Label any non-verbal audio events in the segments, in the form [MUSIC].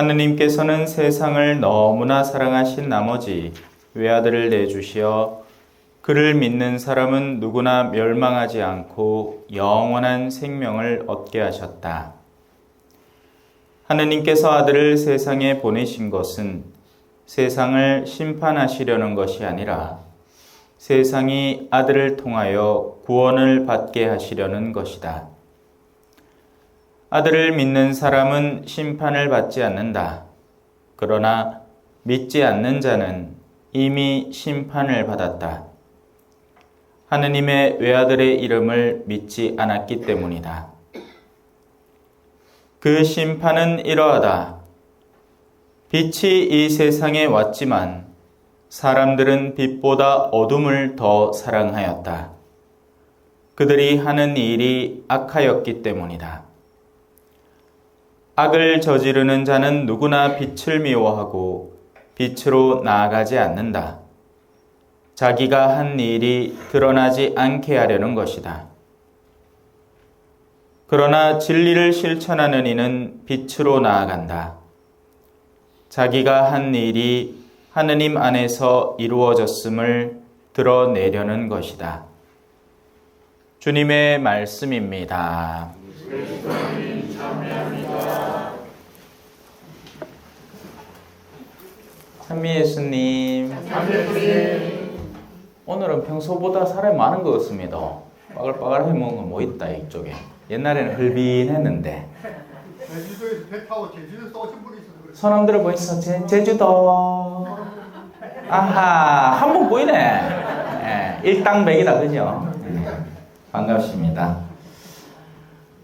하느님께서는 세상을 너무나 사랑하신 나머지 외아들을 내주시어 그를 믿는 사람은 누구나 멸망하지 않고 영원한 생명을 얻게 하셨다. 하느님께서 아들을 세상에 보내신 것은 세상을 심판하시려는 것이 아니라 세상이 아들을 통하여 구원을 받게 하시려는 것이다. 아들을 믿는 사람은 심판을 받지 않는다. 그러나 믿지 않는 자는 이미 심판을 받았다. 하느님의 외아들의 이름을 믿지 않았기 때문이다. 그 심판은 이러하다. 빛이 이 세상에 왔지만 사람들은 빛보다 어둠을 더 사랑하였다. 그들이 하는 일이 악하였기 때문이다. 악을 저지르는 자는 누구나 빛을 미워하고 빛으로 나아가지 않는다. 자기가 한 일이 드러나지 않게 하려는 것이다. 그러나 진리를 실천하는 이는 빛으로 나아간다. 자기가 한 일이 하느님 안에서 이루어졌음을 드러내려는 것이다. 주님의 말씀입니다. 찬미 예수님. 오늘은 평소보다 사람이 많은 것 같습니다. 빠글빠글하게 먹은 거 뭐 있다 이쪽에. 옛날에는 흘빈했는데. 제주도에서 배 타고 제주도 쏘신 분이 있어서 그래. 손 흔들어 보이소 제, 제주도. 아하 한분 보이네. 예, 일당백이다 그죠? 예, 반갑습니다.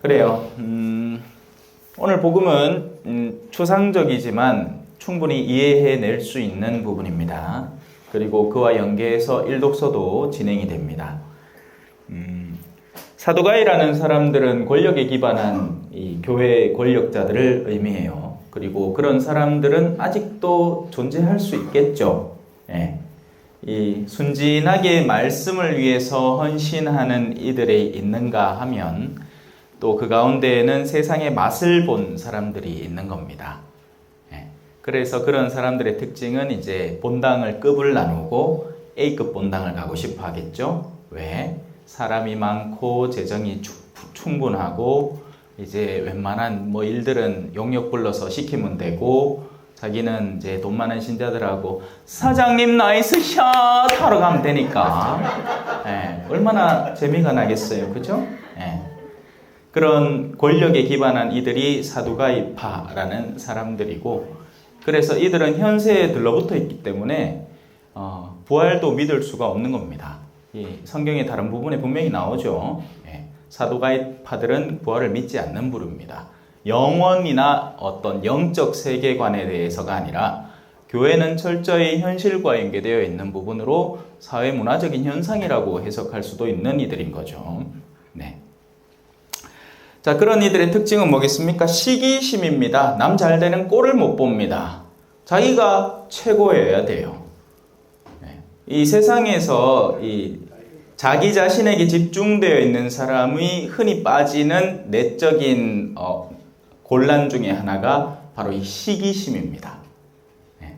그래요. 음, 오늘 복음은 음, 추상적이지만 충분히 이해해낼 수 있는 부분입니다. 그리고 그와 연계해서 일독서도 진행이 됩니다. 음, 사도가이라는 사람들은 권력에 기반한 이 교회 권력자들을 의미해요. 그리고 그런 사람들은 아직도 존재할 수 있겠죠. 예. 이 순진하게 말씀을 위해서 헌신하는 이들이 있는가 하면 또 그 가운데에는 세상의 맛을 본 사람들이 있는 겁니다. 예. 그래서 그런 사람들의 특징은 이제 본당을 급을 나누고 A급 본당을 가고 싶어 하겠죠. 왜? 사람이 많고 재정이 추- 충분하고 이제 웬만한 뭐 일들은 용역 불러서 시키면 되고 자기는 이제 돈 많은 신자들하고 사장님 나이스 샷 하러 가면 되니까 예, 얼마나 재미가 나겠어요, 그죠? 예. 그런 권력에 기반한 이들이 사두가이파라는 사람들이고 그래서 이들은 현세에 들러붙어 있기 때문에 어, 부활도 믿을 수가 없는 겁니다. 이 성경의 다른 부분에 분명히 나오죠. 예, 사두가이파들은 부활을 믿지 않는 부류입니다. 영원이나 어떤 영적 세계관에 대해서가 아니라 교회는 철저히 현실과 연계되어 있는 부분으로 사회 문화적인 현상이라고 해석할 수도 있는 이들인 거죠. 네. 자, 그런 이들의 특징은 뭐겠습니까? 시기심입니다. 남 잘 되는 꼴을 못 봅니다. 자기가 최고여야 돼요. 네. 이 세상에서 이 자기 자신에게 집중되어 있는 사람이 흔히 빠지는 내적인 어, 곤란 중에 하나가 바로 이 시기심입니다. 네.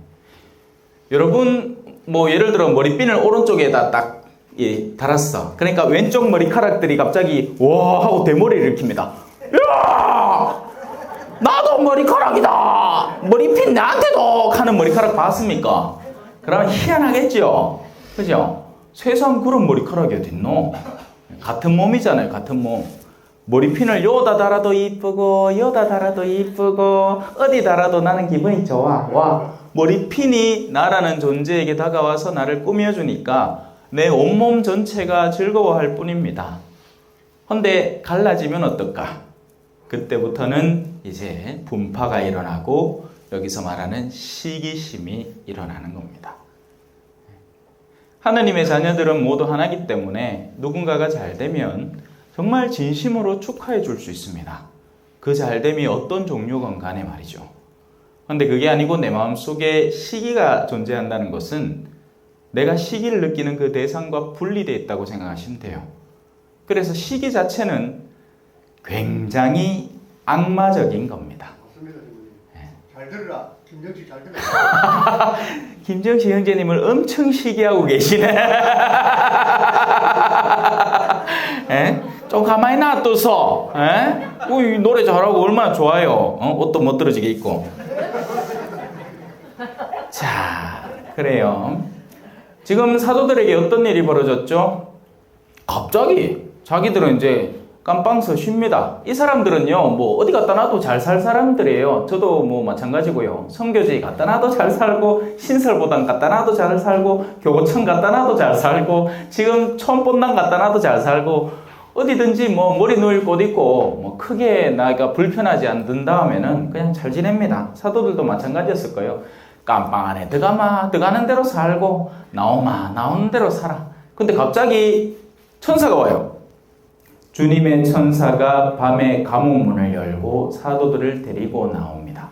여러분 뭐 예를 들어 머리핀을 오른쪽에다 딱 예, 달았어. 그러니까 왼쪽 머리카락들이 갑자기 와 하고 대머리를 일으킵니다. 야! 나도 머리카락이다. 머리핀 나한테도 하는 머리카락 봤습니까? 그러면 희한하겠죠. 그죠? 세상 그런 머리카락이 어딨노? 같은 몸이잖아요. 같은 몸. 머리핀을 요다 달아도 이쁘고 요다 달아도 이쁘고 어디 달아도 나는 기분이 좋아. 와 머리핀이 나라는 존재에게 다가와서 나를 꾸며주니까 내 온몸 전체가 즐거워할 뿐입니다. 근데 갈라지면 어떨까? 그때부터는 이제 분파가 일어나고 여기서 말하는 시기심이 일어나는 겁니다. 하느님의 자녀들은 모두 하나이기 때문에 누군가가 잘 되면 정말 진심으로 축하해 줄 수 있습니다. 그 잘됨이 어떤 종류건 간에 말이죠. 근데 그게 아니고 내 마음 속에 시기가 존재한다는 것은 내가 시기를 느끼는 그 대상과 분리되어 있다고 생각하시면 돼요. 그래서 시기 자체는 굉장히 악마적인 겁니다. 예. 잘 들으라. 김정식 잘 들으라. [LAUGHS] 김정식 형제님을 엄청 시기하고 계시네. 에? [LAUGHS] 좀 가만히 놔둬서, 에? 어, 이 노래 잘하고 얼마나 좋아요. 어? 옷도 멋들어지게 입고. 자, 그래요. 지금 사도들에게 어떤 일이 벌어졌죠? 갑자기 자기들은 이제 깜빵서 쉽니다. 이 사람들은요, 뭐 어디 갖다 놔도 잘 살 사람들이에요. 저도 뭐 마찬가지고요. 성교지 갖다 놔도 잘 살고, 신설보단 갖다 놔도 잘 살고, 교구청 갖다 놔도 잘 살고, 지금 촌본당 갖다 놔도 잘 살고, 어디든지 뭐 머리 누일 곳 있고, 뭐 크게 나가 불편하지 않는 다음에는 그냥 잘 지냅니다. 사도들도 마찬가지였을 거예요. 깜빵 안에 들어가마, 들어가는 대로 살고, 나오마, 나오는 대로 살아. 근데 갑자기 천사가 와요. 주님의 천사가 밤에 감옥 문을 열고 사도들을 데리고 나옵니다.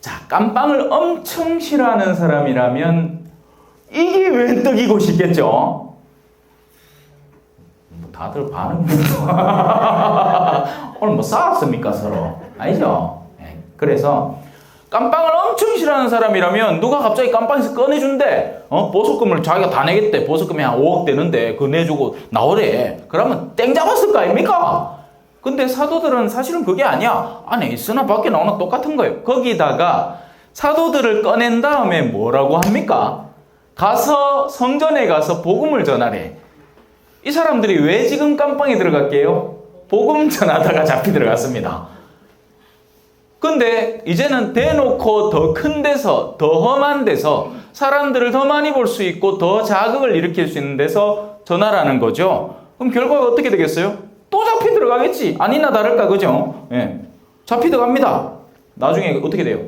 자, 깜빵을 엄청 싫어하는 사람이라면 이게 웬 떡이고 싶겠죠? 뭐 다들 반응 [LAUGHS] 오늘 뭐 싸웠습니까 서로? 아니죠? 예, 그래서 깜빵을 엄청 싫어하는 사람이라면 누가 갑자기 깜빵에서 꺼내준대. 어? 보석금을 자기가 다 내겠대. 보석금이 한 5억 되는데 그거 내주고 나오래. 그러면 땡 잡았을 거 아닙니까? 근데 사도들은 사실은 그게 아니야. 안에 있으나 밖에 나오나 똑같은 거예요. 거기다가 사도들을 꺼낸 다음에 뭐라고 합니까? 가서 성전에 가서 복음을 전하래. 이 사람들이 왜 지금 깜빵에 들어갈게요? 복음 전하다가 잡히 들어갔습니다. 근데 이제는 대놓고 더 큰 데서, 더 험한 데서 사람들을 더 많이 볼 수 있고 더 자극을 일으킬 수 있는 데서 전하라는 거죠. 그럼 결과가 어떻게 되겠어요? 또 잡히 들어가겠지. 아니나 다를까, 그죠? 예. 잡히 들어갑니다. 나중에 어떻게 돼요?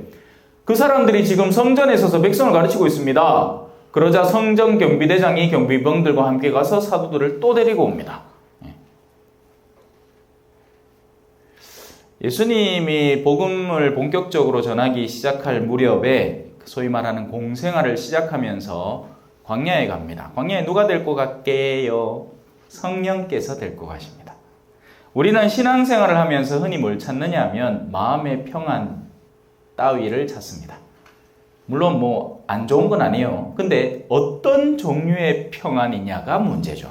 그 사람들이 지금 성전에 서서 백성을 가르치고 있습니다. 그러자 성전 경비대장이 경비병들과 함께 가서 사도들을 또 데리고 옵니다. 예수님이 복음을 본격적으로 전하기 시작할 무렵에 소위 말하는 공생활을 시작하면서 광야에 갑니다. 광야에 누가 데리고 갈게요? 성령께서 데리고 가십니다. 우리는 신앙생활을 하면서 흔히 뭘 찾느냐 하면 마음의 평안 따위를 찾습니다. 물론 뭐 안 좋은 건 아니에요. 근데 어떤 종류의 평안이냐가 문제죠.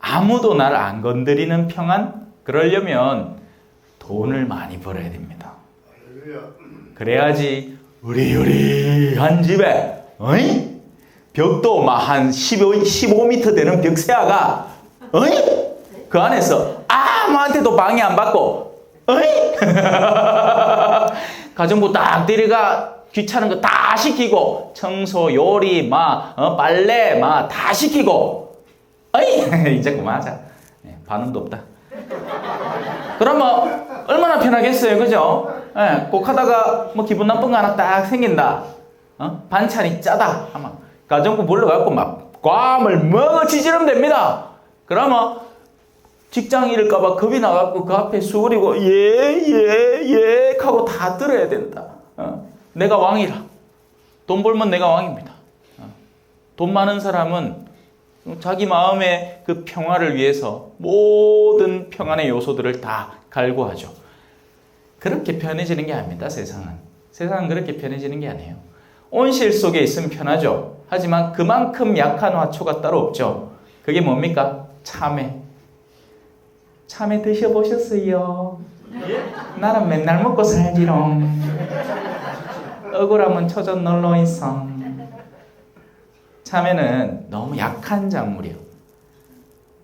아무도 날 안 건드리는 평안? 그러려면 돈을 많이 벌어야 됩니다. 그래야지 으리으리한 집에 어이? 벽도 막한 15, 15m 되는 벽세아가 어이? 그 안에서 아무한테도 방해 안 받고 어이? [LAUGHS] 가정부 딱 데려가 귀찮은 거 다 시키고 청소, 요리, 막 어, 빨래 막다 시키고 어이? [LAUGHS] 이제 그만하자 네, 반응도 없다 그러면 얼마나 편하겠어요, 그죠? 예, 꼭 하다가 뭐 기분 나쁜 거 하나 딱 생긴다. 어? 반찬이 짜다. 아마 가정부 불러갖고 막 괌을 먹어 지지르면 됩니다. 그러면 직장 잃을까봐 겁이 나갖고 그 앞에 수그리고 예 예 예 하고 다 들어야 된다. 어? 내가 왕이라. 돈 벌면 내가 왕입니다. 어? 돈 많은 사람은 자기 마음의 그 평화를 위해서 모든 평안의 요소들을 다 갈구하죠. 그렇게 편해지는 게 아닙니다, 세상은. 세상은 그렇게 편해지는 게 아니에요. 온실 속에 있으면 편하죠. 하지만 그만큼 약한 화초가 따로 없죠. 그게 뭡니까? 참외. 참외 드셔보셨어요? 나는 맨날 먹고 살지롱. 억울하면 초전 놀러 있어. 참외는 너무 약한 작물이요.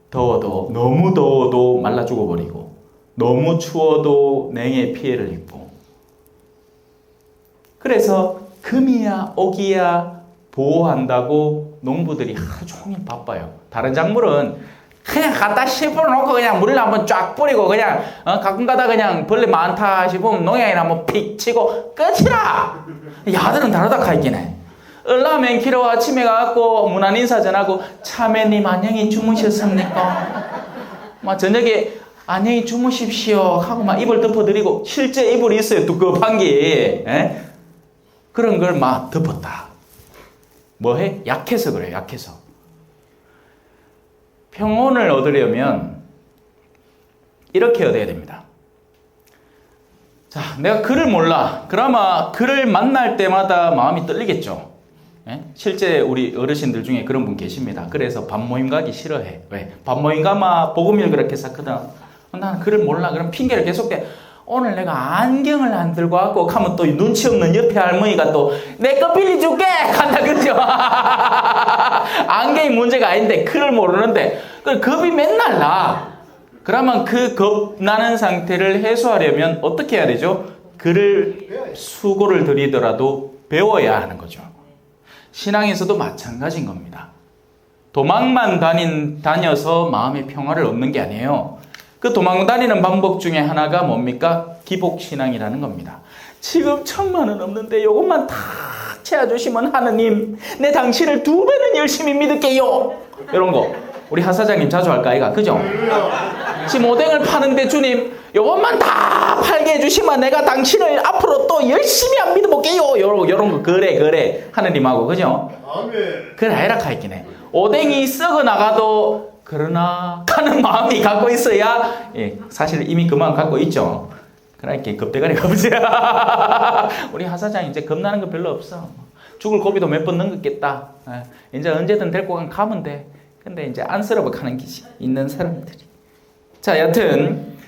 더워도 너무 더워도 말라 죽어버리고 너무 추워도 냉에 피해를 입고 그래서 금이야 오기야 보호한다고 농부들이 하루 종일 바빠요. 다른 작물은 그냥 갖다 씹어놓고 그냥 물을 한번 쫙 뿌리고 그냥 어, 가끔 가다 그냥 벌레 많다 싶으면 농약이나 한번 픽 치고 끝이라. 야들은 다르다 카이긴 해. 얼라면 키로 아침에 가갖고 문안 인사 전하고 참외님 안녕히 주무셨습니까? 막 저녁에 안녕히 주무십시오 하고 막 이불 덮어드리고 실제 이불이 있어요 두꺼운 게 에? 그런 걸 막 덮었다. 뭐해? 약해서 그래요 약해서. 평온을 얻으려면 이렇게 얻어야 됩니다. 자, 내가 그를 몰라. 그나마 그를 만날 때마다 마음이 떨리겠죠. 예? 실제 우리 어르신들 중에 그런 분 계십니다. 그래서 밥 모임 가기 싫어해. 왜? 밥 모임 가마 복음일 그렇게 샀거든. 나는 그를 몰라. 그럼 핑계를 계속 대. 오늘 내가 안경을 안 들고 왔고 하면 또 눈치 없는 옆에 할머니가 또 내 거 빌려줄게 간다 그죠? [LAUGHS] 안경이 문제가 아닌데 그를 모르는데 그 겁이 맨날 나. 그러면 그 겁 나는 상태를 해소하려면 어떻게 해야 되죠? 그를 수고를 들이더라도 배워야 하는 거죠. 신앙에서도 마찬가지인 겁니다. 도망만 다닌, 다녀서 마음의 평화를 얻는 게 아니에요. 그 도망 다니는 방법 중에 하나가 뭡니까? 기복신앙이라는 겁니다. 지금 천만 원 없는데 요것만 다 채워주시면 하느님, 내 당신을 두 배는 열심히 믿을게요. 이런 거. 우리 하 사장님 자주 할까, 이가? 그죠? 지금 오뎅을 파는데 주님, 요것만 다 주시면 내가 당신을 앞으로 또 열심히 안 믿어볼게요. 요런, 요런 거, 그래, 그래. 하느님하고, 그죠? 아멘. 그래 해라 있긴 해. 오뎅이 썩어 나가도 그러나 하는 마음이 갖고 있어야 예, 사실 이미 그만 갖고 있죠. 그러니까 겁대가리가 없어요. [LAUGHS] 우리 하 사장 이제 겁나는 거 별로 없어. 죽을 고비도 몇 번 넘겼겠다. 예, 이제 언제든 데리고 간 가면 돼. 근데 이제 안쓰러워 하는 기지 있는 사람들이. 자, 여튼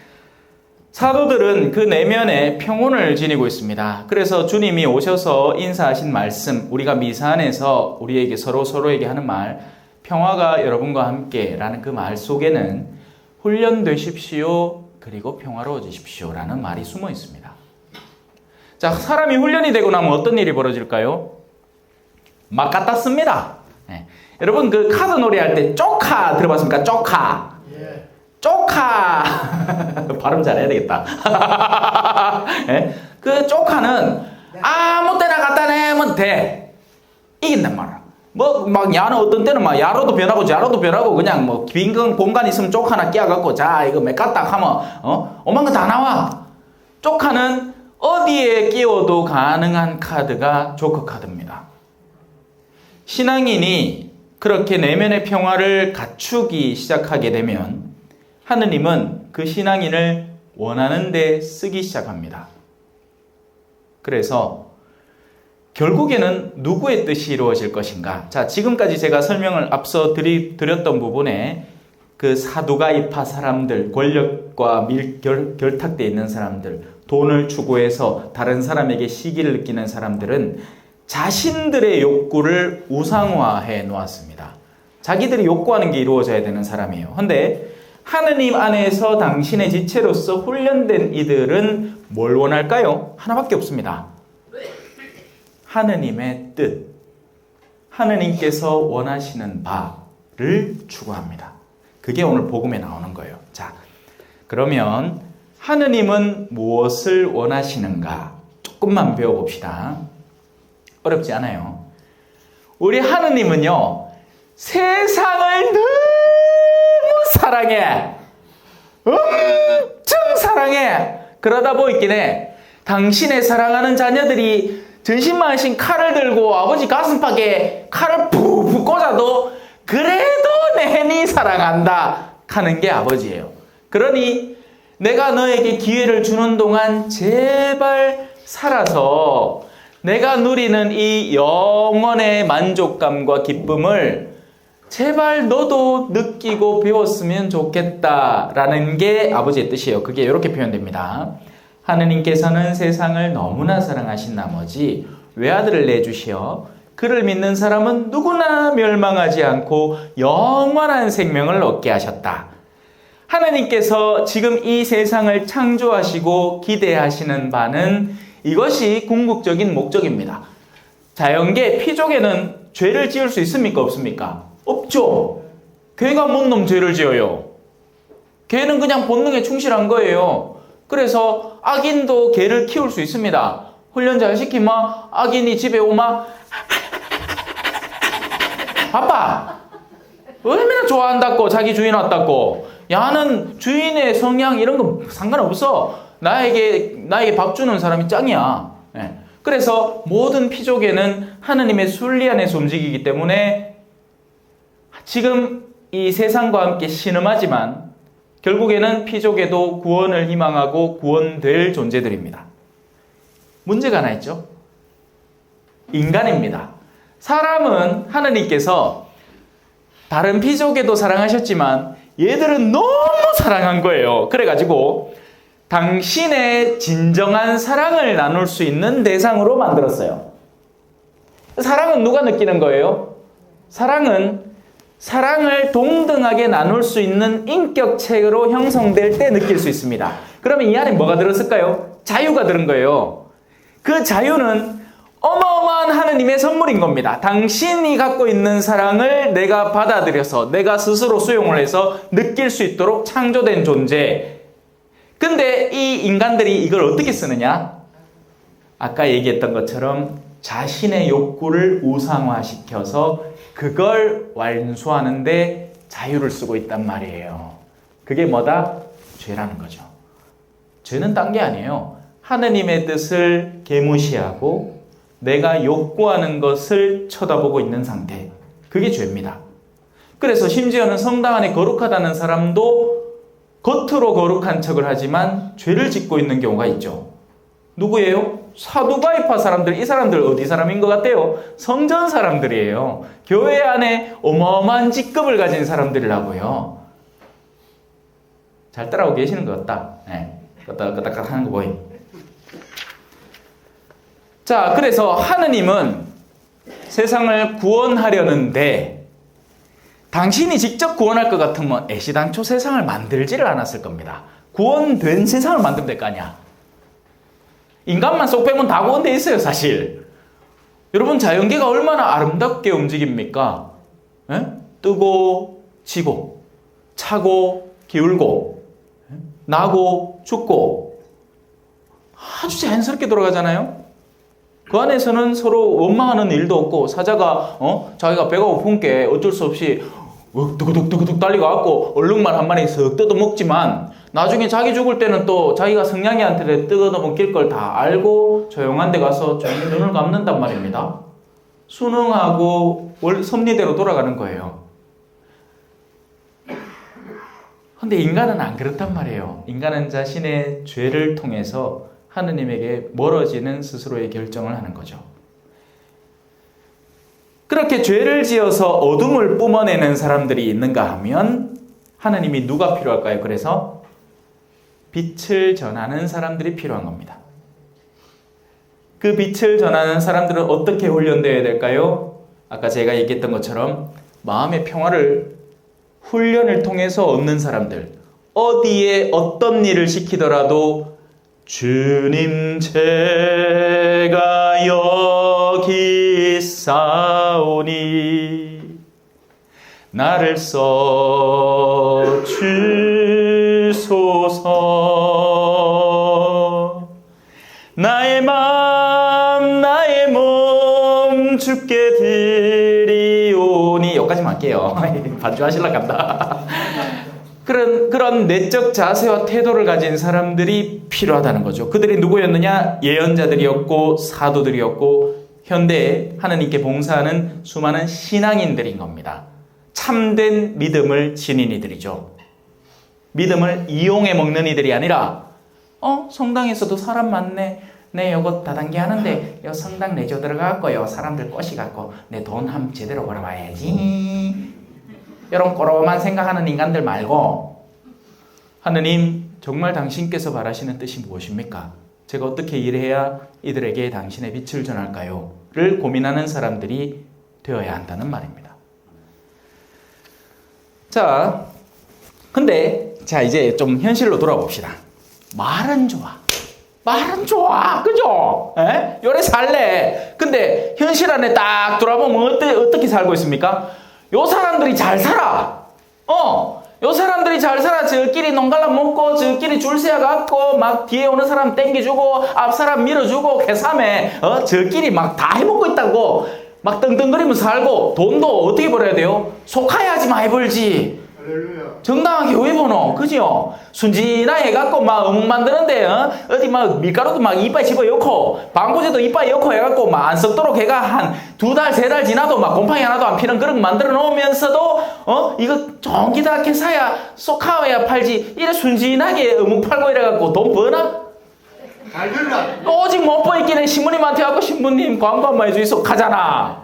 사도들은 그 내면에 평온을 지니고 있습니다. 그래서 주님이 오셔서 인사하신 말씀, 우리가 미사 안에서 우리에게 서로 서로에게 하는 말, 평화가 여러분과 함께라는 그 말 속에는 훈련되십시오. 그리고 평화로워지십시오라는 말이 숨어 있습니다. 자, 사람이 훈련이 되고 나면 어떤 일이 벌어질까요? 막 갖다 씁니다. 예. 여러분 그 카드 놀이 할 때 쪼카 들어봤습니까? 쪼카. 예. 쪼카 발음 잘해야 되겠다. [LAUGHS] 예? 그 쪼카는 아무 때나 갖다 내면 돼 이긴단 말이야. 뭐막 야는 어떤 때는 막 야로도 변하고 자로도 변하고 그냥 뭐빈 공간 있으면 쪼 하나 끼워갖고 자 이거 몇 갖다 하면 어 오만 거 다 나와. 쪼카는 어디에 끼워도 가능한 카드가 조커 카드입니다. 신앙인이 그렇게 내면의 평화를 갖추기 시작하게 되면 하느님은 그 신앙인을 원하는 데 쓰기 시작합니다. 그래서 결국에는 누구의 뜻이 이루어질 것인가? 자, 지금까지 제가 설명을 앞서 드리, 드렸던 부분에 그 사두가이파 사람들, 권력과 밀, 결, 결탁되어 있는 사람들, 돈을 추구해서 다른 사람에게 시기를 느끼는 사람들은 자신들의 욕구를 우상화해 놓았습니다. 자기들이 욕구하는 게 이루어져야 되는 사람이에요. 근데 하느님 안에서 당신의 지체로서 훈련된 이들은 뭘 원할까요? 하나밖에 없습니다. 하느님의 뜻. 하느님께서 원하시는 바를 추구합니다. 그게 오늘 복음에 나오는 거예요. 자, 그러면 하느님은 무엇을 원하시는가? 조금만 배워봅시다. 어렵지 않아요. 우리 하느님은요, 세상을 너무 사랑해. 엄청 사랑해. 그러다 보이기에 당신의 사랑하는 자녀들이 전신만신 칼을 들고 아버지 가슴팍에 칼을 푹푹 꽂아도 그래도 내니 사랑한다 하는 게 아버지예요. 그러니 내가 너에게 기회를 주는 동안 제발 살아서 내가 누리는 이 영원의 만족감과 기쁨을 제발 너도 느끼고 배웠으면 좋겠다라는 게 아버지의 뜻이에요. 그게 이렇게 표현됩니다. 하느님께서는 세상을 너무나 사랑하신 나머지 외아들을 내주시어 그를 믿는 사람은 누구나 멸망하지 않고 영원한 생명을 얻게 하셨다. 하느님께서 지금 이 세상을 창조하시고 기대하시는 바는 이것이 궁극적인 목적입니다. 자연계 피족에는 죄를 지을 수 있습니까? 없습니까? 없죠. 괴가 뭔놈 죄를 지어요? 괴는 그냥 본능에 충실한 거예요. 그래서 악인도 개를 키울 수 있습니다. 훈련자를 시키면 악인이 집에 오면 아빠 얼마나 좋아한다고 자기 주인 왔다고 야는 주인의 성향 이런 거 상관없어 나에게 나에게 밥 주는 사람이 짱이야 예. 그래서 모든 피족에는 하느님의 순리 안에서 움직이기 때문에 지금 이 세상과 함께 신음하지만 결국에는 피족에도 구원을 희망하고 구원될 존재들입니다. 문제가 하나 있죠. 인간입니다. 사람은 하느님께서 다른 피조개도 사랑하셨지만 얘들은 너무 사랑한 거예요. 그래가지고 당신의 진정한 사랑을 나눌 수 있는 대상으로 만들었어요. 사랑은 누가 느끼는 거예요? 사랑은 사랑을 동등하게 나눌 수 있는 인격체로 형성될 때 느낄 수 있습니다. 그러면 이 안에 뭐가 들었을까요? 자유가 들은 거예요. 그 자유는 어마어마한 하느님의 선물인 겁니다. 당신이 갖고 있는 사랑을 내가 받아들여서 내가 스스로 수용을 해서 느낄 수 있도록 창조된 존재. 근데 이 인간들이 이걸 어떻게 쓰느냐? 아까 얘기했던 것처럼 자신의 욕구를 우상화시켜서 그걸 완수하는데 자유를 쓰고 있단 말이에요. 그게 뭐다? 죄라는 거죠. 죄는 딴 게 아니에요. 하느님의 뜻을 개무시하고 내가 욕구하는 것을 쳐다보고 있는 상태. 그게 죄입니다. 그래서 심지어는 성당 안에 거룩하다는 사람도 겉으로 거룩한 척을 하지만 죄를 짓고 있는 경우가 있죠. 누구예요? 사두가이파 사람들, 이 사람들 어디 사람인 것 같아요? 성전 사람들이에요. 교회 안에 어마어마한 직급을 가진 사람들이라고요. 잘 따라오고 계시는 것 같다. 네. 끄덕끄덕 하는 거 보임. 자, 그래서 하느님은 세상을 구원하려는데 당신이 직접 구원할 것 같으면 애시당초 세상을 만들지를 않았을 겁니다. 구원된 세상을 만들면 될 거 아니야. 인간만 쏙 빼면 다 구원돼 있어요, 사실. 여러분, 자연계가 얼마나 아름답게 움직입니까? 에? 뜨고, 지고, 차고, 기울고, 에? 나고, 죽고, 아주 자연스럽게 돌아가잖아요? 그 안에서는 서로 원망하는 일도 없고, 사자가, 어? 자기가 배가 고픈 게 어쩔 수 없이, 어, 두구둑두구둑 달려가갖고, 얼룩말 한 마리 쓱 뜯어먹지만, 나중에 자기 죽을 때는 또 자기가 성냥이한테 뜯어먹길 걸 다 알고 조용한 데 가서 조용히 눈을 감는단 말입니다. 순응하고 월 섭리대로 돌아가는 거예요. 근데 인간은 안 그렇단 말이에요. 인간은 자신의 죄를 통해서 하느님에게 멀어지는 스스로의 결정을 하는 거죠. 그렇게 죄를 지어서 어둠을 뿜어내는 사람들이 있는가 하면 하느님이 누가 필요할까요? 그래서 빛을 전하는 사람들이 필요한 겁니다. 그 빛을 전하는 사람들은 어떻게 훈련되어야 될까요? 아까 제가 얘기했던 것처럼 마음의 평화를 훈련을 통해서 얻는 사람들. 어디에 어떤 일을 시키더라도 주님 제가 여기 있사오니 나를 써 주 소서. 나의 마음 나의 몸 주께 드리오니. 여기까지만 할게요. [LAUGHS] 반주하실라 간다. 그런 그런 내적 자세와 태도를 가진 사람들이 필요하다는 거죠. 그들이 누구였느냐? 예언자들이었고 사도들이었고 현대에 하나님께 봉사하는 수많은 신앙인들인 겁니다. 참된 믿음을 지닌 이들이죠 믿음을 이용해 먹는 이들이 아니라 어 성당에서도 사람 많네 내 요거 다단계 하는데 요 성당 내조 들어가고 요 사람들 꼬시 갖고 내돈한 제대로 벌어봐야지 이런 꼬로만 생각하는 인간들 말고 하느님 정말 당신께서 바라시는 뜻이 무엇입니까? 제가 어떻게 일해야 이들에게 당신의 빛을 전할까요? 를 고민하는 사람들이 되어야 한다는 말입니다. 자, 근데 자 이제 좀 현실로 돌아봅시다. 말은 좋아. 말은 좋아. 그죠? 에? 요래 살래. 근데 현실 안에 딱 돌아보면 어때, 어떻게 살고 있습니까? 요 사람들이 잘 살아. 어. 요 사람들이 잘 살아. 저끼리 농갈라 먹고, 저끼리 줄 세워갖고, 막 뒤에 오는 사람 땡겨주고, 앞 사람 밀어주고, 개삼에, 어, 저끼리 막 다 해먹고 있다고. 막 떵떵거리면서 살고, 돈도 어떻게 벌어야 돼요? 속하야지 많이 벌지. 정당하게 왜 보노? 그죠? 순진하게 해갖고 막 어묵 만드는데, 어? 어디 막 밀가루도 막 이빨 집어 넣고, 방부제도 이빨 넣고 해갖고 막 안 썩도록 해가 한 두 달, 세 달 지나도 막 곰팡이 하나도 안 피는 그런 거 만들어 놓으면서도, 어? 이거 정기다게 사야, 쏙하야 팔지. 이래 순진하게 어묵 팔고 이래갖고 돈 버나? 오직 못 보이기는 신부님한테 하고 신부님 광고 한번 해주이소 가잖아.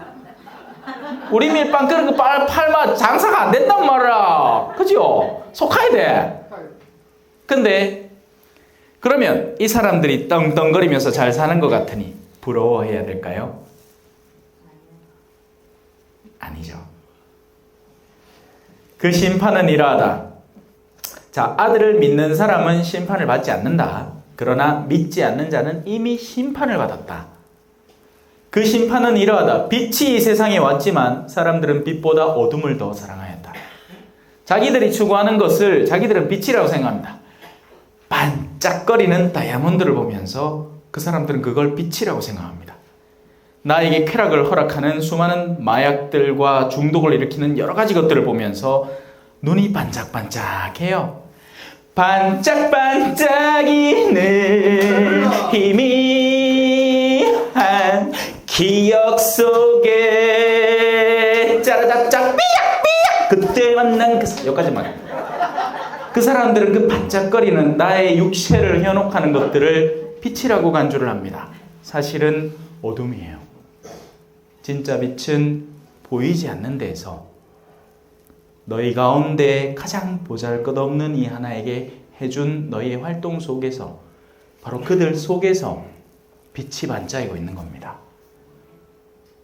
우리 밀빵 그런 거 빨, 팔마 장사가 안 된단 말이야. 그죠? 속아야 돼. 근데 그러면 이 사람들이 떵떵거리면서 잘 사는 것 같으니 부러워해야 될까요? 아니죠. 그 심판은 이러하다. 자, 아들을 믿는 사람은 심판을 받지 않는다. 그러나 믿지 않는 자는 이미 심판을 받았다. 그 심판은 이러하다. 빛이 이 세상에 왔지만 사람들은 빛보다 어둠을 더 사랑하였다. 자기들이 추구하는 것을 자기들은 빛이라고 생각합니다. 반짝거리는 다이아몬드를 보면서 그 사람들은 그걸 빛이라고 생각합니다. 나에게 쾌락을 허락하는 수많은 마약들과 중독을 일으키는 여러 가지 것들을 보면서 눈이 반짝반짝해요. 반짝반짝이는 희미한 기억 속에 짜라작짝 삐약삐약 그때 만난 그 사- 여기까지만 그 사람들은 그 반짝거리는 나의 육체를 현혹하는 것들을 빛이라고 간주를 합니다. 사실은 어둠이에요. 진짜 빛은 보이지 않는 데에서 너희 가운데 가장 보잘것없는 이 하나에게 해준 너희의 활동 속에서 바로 그들 속에서 빛이 반짝이고 있는 겁니다.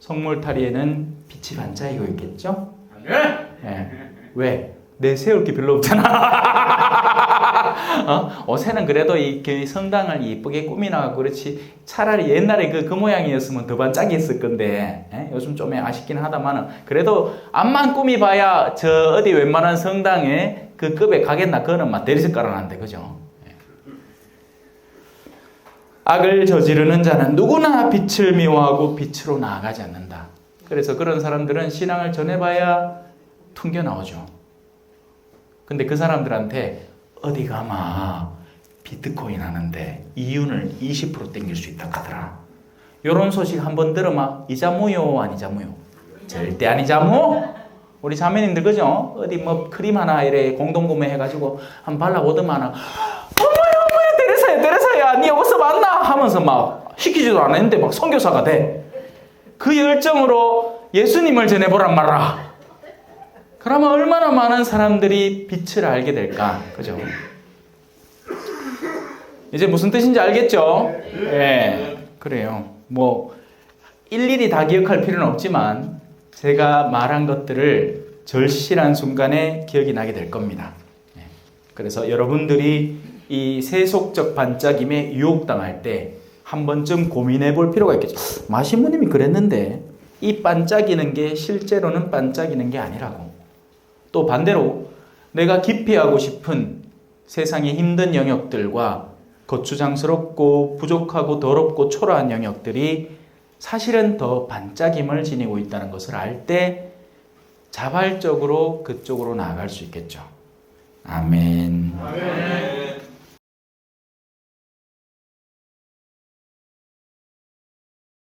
성물타리에는 빛이 반짝이고 있겠죠? 예. 왜? 내 세울 게 별로 없잖아. [LAUGHS] 어? 어새는 그래도 이그 성당을 이쁘게 꾸미나가고 그렇지. 차라리 옛날에 그, 그 모양이었으면 더 반짝했을 건데, 예? 요즘 좀 아쉽긴 하다마는, 그래도 앞만 꾸미봐야 저 어디 웬만한 성당에 그 급에 가겠나, 그거는 막 대리석 깔아놨는데, 그죠? 예. 악을 저지르는 자는 누구나 빛을 미워하고 빛으로 나아가지 않는다. 그래서 그런 사람들은 신앙을 전해봐야 퉁겨 나오죠. 근데 그 사람들한테 어디 가마 비트코인 하는데 이윤을 20% 땡길 수 있다고 하더라. 요런 소식 한번 들으면 이자무요 아니자무요? 절대 아니자무. 우리 자매님들 그죠? 어디 뭐 크림 하나 이래 공동 구매 해가지고 한 발라보더만 어머야 어머야 때려서야 때려서 야 니 어디서 만나 하면서 막 시키지도 않았는데 막 선교사가 돼. 그 열정으로 예수님을 전해보란 말라. 그러면 얼마나 많은 사람들이 빛을 알게 될까? 그죠? 이제 무슨 뜻인지 알겠죠? 예. 그래요. 뭐, 일일이 다 기억할 필요는 없지만, 제가 말한 것들을 절실한 순간에 기억이 나게 될 겁니다. 예. 그래서 여러분들이 이 세속적 반짝임에 유혹당할 때, 한 번쯤 고민해 볼 필요가 있겠죠. 마신부님이 그랬는데, 이 반짝이는 게 실제로는 반짝이는 게 아니라고. 또 반대로 내가 기피하고 싶은 세상의 힘든 영역들과 거추장스럽고 부족하고 더럽고 초라한 영역들이 사실은 더 반짝임을 지니고 있다는 것을 알 때 자발적으로 그쪽으로 나아갈 수 있겠죠. 아멘. 아멘.